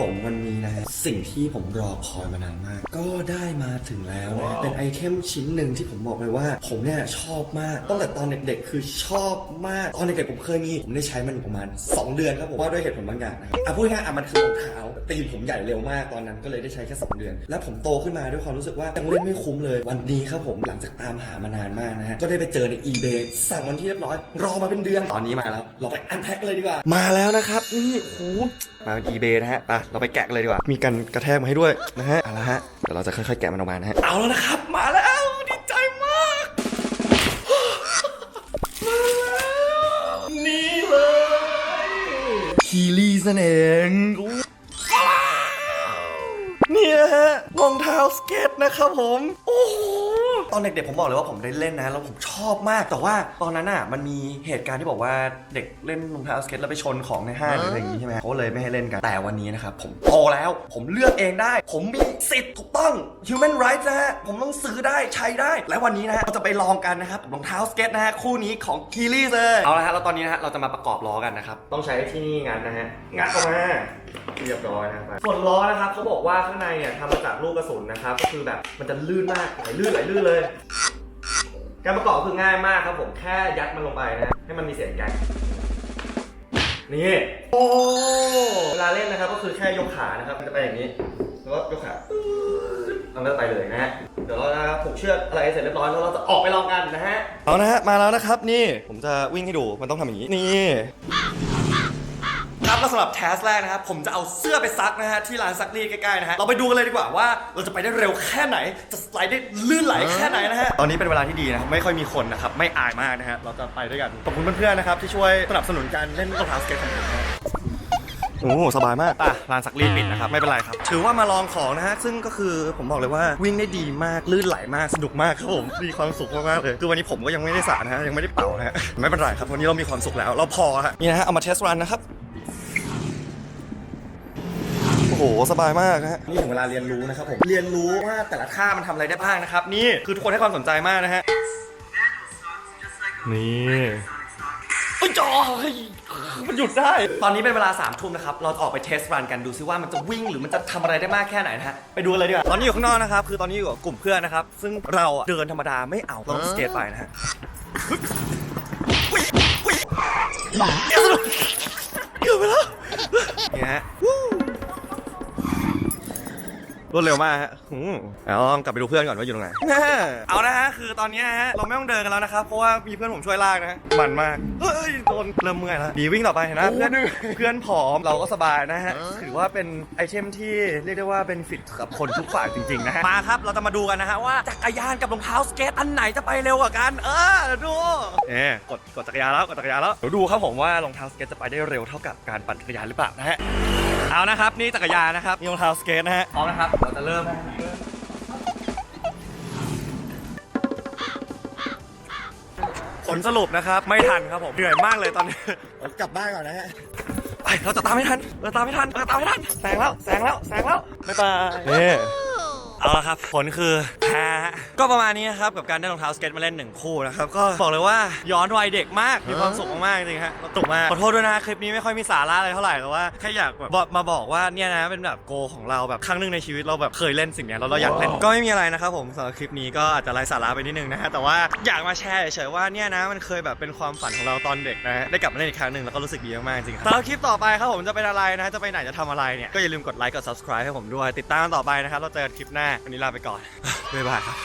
ผมมัน สิ่งที่ผมรอคอยมานานมาก ก็ได้มาถึงแล้วนะ เป็นไอเทมชิ้นหนึ่งที่ผมบอกเลยว่า ผมเนี่ยชอบมากตั้งแต่ตอนเด็กๆ คือชอบมาก ตอนเด็กๆผมเคยมี ผมได้ใช้มันประมาณ 2 เดือนครับผมว่าด้วยเหตุผลบางอย่างนะครับอะพูดง่ายๆอะมันคือรองเท้าตีนผมใหญ่เร็วมากตอนนั้นก็เลยได้ใช้แค่2เดือน แล้วผมโตขึ้นมาด้วยความรู้สึกว่ายังเล่นไม่คุ้มเลย วันนี้ครับผมหลังจากตามหามานานมากนะฮะก็ได้ไปเจอใน eBay สั่งวันที่เรียบร้อย รอมาเป็นเดือนตอนนี้มาแล้ว เราไปอันแพ็คเลยดีกว่ามาแล้วนะครับนี่โอ้โหมาเป็น eBay นะฮะไปเราไปแกะกันเลยดีกว่ามีกันกระแทกมาให้ด้วยนะฮะเอาละฮะเดี๋ยวเราจะค่อยๆแกะมันออกมานะฮะเอาแล้วนะครับ มาแล้วดีใจมากมาแล้วนี่เลยคีรีนั่นเองเนี่นะฮะรองเท้าสเก็ตนะครับผม โอ้โห อนเด็กๆผมบอกเลยว่าผมได้เล่นนะแล้วผมชอบมากแต่ว่าตอนนั้นอะมันมีเหตุการณ์ที่บอกว่าเด็กเล่นรองเท้าสเก็ตแล้วไปชนของในห้างหรืออะไรอย่างงี้ใช่ไหมเขาเลยไม่ให้เล่นกันแต่วันนี้นะครับผมโตแล้วผมเลือกเองได้ ผมมีสิทธิ์ถูกต้อง human rights นะฮะผมต้องซื้อได้ใช้ได้ และวันนี้นะฮะเราจะไปลองกันนะครับรองเท้าสเก็ตนะฮะคู่นี้ของคีรีเลยเอาละฮะแล้วตอนนี้นะฮะเราจะมาประกอบล้อกันนะครับต้องใช้ที่นี่งัดนะฮะงัดออกมาเรียบร้อยนะครับส่วนล้อนะครับเขาบอกว่าข้างในเนี่ยทำมาจากลูกกระสุนนะครับก็คือแบบมันจะลื่นมากไหลลื่นไหลลื่นเลยการประกอบคือง่ายมากครับผมแค่ยัดมันลงไปนะ ให้มันมีเสียงแกงนี่โอ้เวลาเล่นนะครับก็คือแค่ยกขานะครับมันจะไปอย่างนี้แล้วก็ยกขาเอาเลิกไปเลยนะฮะเดี๋ยวเราจะผูกเชือกอะไรเสร็จเรียบร้อยแล้วเราจะออกไปลองกันนะฮะเอานะฮะมาแล้วนะครับนี่ผมจะวิ่งให้ดูมันต้องทำอย่างนี้นี่ ครับแล้วสำหรับแทสแรกนะครับผมจะเอาเสื้อไปซักนะฮะที่ร้านซักรีดใกล้ๆนะฮะเราไปดูกันเลยดีกว่าว่าเราจะไปได้เร็วแค่ไหน จะสไลด์ได้ลื่นไหลแค่ไหนนะฮะตอนนี้เป็นเวลาที่ดีนะครับไม่ค่อยมีคนนะครับไม่อายมากนะฮะเราจะไปด้วยกันขอบคุณเพื่อนๆนะครับที่ช่วยสนับสนุนการเล่นรองเท้าสเก็ตของผมนะฮะโอ้โหสบายมากอะร้านซักรีดปิดนะครับไม่เป็นไรครับถือว่ามาลองของนะฮะซึ่งก็คือผมบอกเลยว่าวิ่งได้ดีมากลื่นไหลมากสนุกมากครับผมมีความสุขมากๆเลยคือวันนี้ผมก็ยังไม่ได้สระนะฮะยังไม่ได้เป่านะฮะไม่เป็นไรครับวันนี้เรามีความสุขแล้วเราพอฮะนี่นะฮะเอามาเทสรันนะครับ โอ้โห สบายมากนะฮะนี่ถึงเวลาเรียนรู้นะครับผมเรียนรู้ว่าแต่ละท่ามันทำอะไรได้บ้างนะครับ นี่คือทุกคนให้ความสนใจมากนะฮะนี่เอ้ยจอเฮ้ยมันหยุดได้ ตอนนี้เป็นเวลา3ามทุ่มนะครับ เราจะออกไปเทสรันกันดูซิว่ามันจะวิ่งหรือมันจะทำอะไรได้มากแค่ไหนนะฮะ ไปดูกันเลยดีกว่า ตอนนี้อยู่ข้างนอกนะครับ คือตอนนี้อยู่กับกลุ่มเพื่อนนะครับ ซึ่งเราอะเดินธรรมดาไม่เอาเราสเกตไปนะฮะอุ๊ยอุ๊ยเดี๋ยวสนุกเกือบไปแล้วเนี่ยฮะ รวดเร็วมากฮะอืมเอาลองกลับไปดูเพื่อนก่อนว่าอยู่ตรงไหนเอานะฮะ คือตอนนี้นะฮะ เราไม่ต้องเดินกันแล้วนะครับ เพราะว่ามีเพื่อนผมช่วยลากนะฮะมันมากเฮ้ยโดนเริ่มเมื่อยแล้ว ดีวิ่งต่อไปเห็นนะเพื่อนเพื่อนผอม เราก็สบายนะฮะ ถือว่าเป็นไอเทมที่เรียกได้ว่าเป็นฟิตกับคนทุกฝ่ายจริงๆนะฮะ มาครับ เราจะมาดูกันนะฮะว่าจักรยานกับรองเท้าสเก็ตอันไหนจะไปเร็วกว่ากัน เออเดี๋ยวดู เอ๊กดกดจักรยานแล้วกดจักรยานแล้ว เดี๋ยวดูครับผมว่ารองเท้าสเก็ตจะไปได้เร็วเท่ากับการปั่นจักรยานหรือเปล่านะฮะ เอานะครับ นี่จักรยานนะครับนี่รองเท้าสเก็ตนะฮะพร้อมนะครับเราจะเริ่มนะผลสรุปนะครับ ไม่ทันครับผมเหนื่อยมากเลยตอนนี้ผมกลับบ้านก่อนนะฮะไปเราจะตามไม่ทันเราตามไม่ทันเราจะตามไม่ทันแซงแล้วแซงแล้วแซงแล้วบ๊ายบายนี่ เอาละครับ ผลคือแพ้ก็ประมาณนี้นะครับ กับการได้รองเท้าสเก็ตมาเล่นหนึ่งคู่นะครับ ก็บอกเลยว่าย้อนวัยเด็กมาก มีความสุขมากๆจริงๆฮะสนุกมากขอโทษด้วยนะคลิปนี้ไม่ค่อยมีสาระอะไรเท่าไหร่แต่ว่าแค่อยากแบบบอกมาบอกว่าเนี่ยนะเป็นแบบโกของเราแบบครั้งหนึ่งในชีวิตเราแบบเคยเล่นสิ่งเนี้ยแล้วเราอยากเล่นก็ไม่มีอะไรนะครับผมสำหรับคลิปนี้ก็อาจจะไร้สาระไปนิดนึงนะฮะแต่ว่าอยากมาแชร์เฉยๆว่าเนี่ยนะมันเคยแบบเป็นความฝันของเราตอนเด็กนะฮะได้กลับมาเล่นอีกครั้งหนึ่งแล้วก็รู้สึกดีมากๆจริงๆครับสำหรับคลิปต่อไปครับผมจะเป็นอะไรนะจะไปไหนจะทำอะไรเนี่ยก็อย่าลืมกดไลค์กด subscribe ให้ผมด้วย ติดตามกันต่อไปนะครับเราเจอกันคลิปหน้าวันนี้ลาไปก่อน บ๊ายบายครับ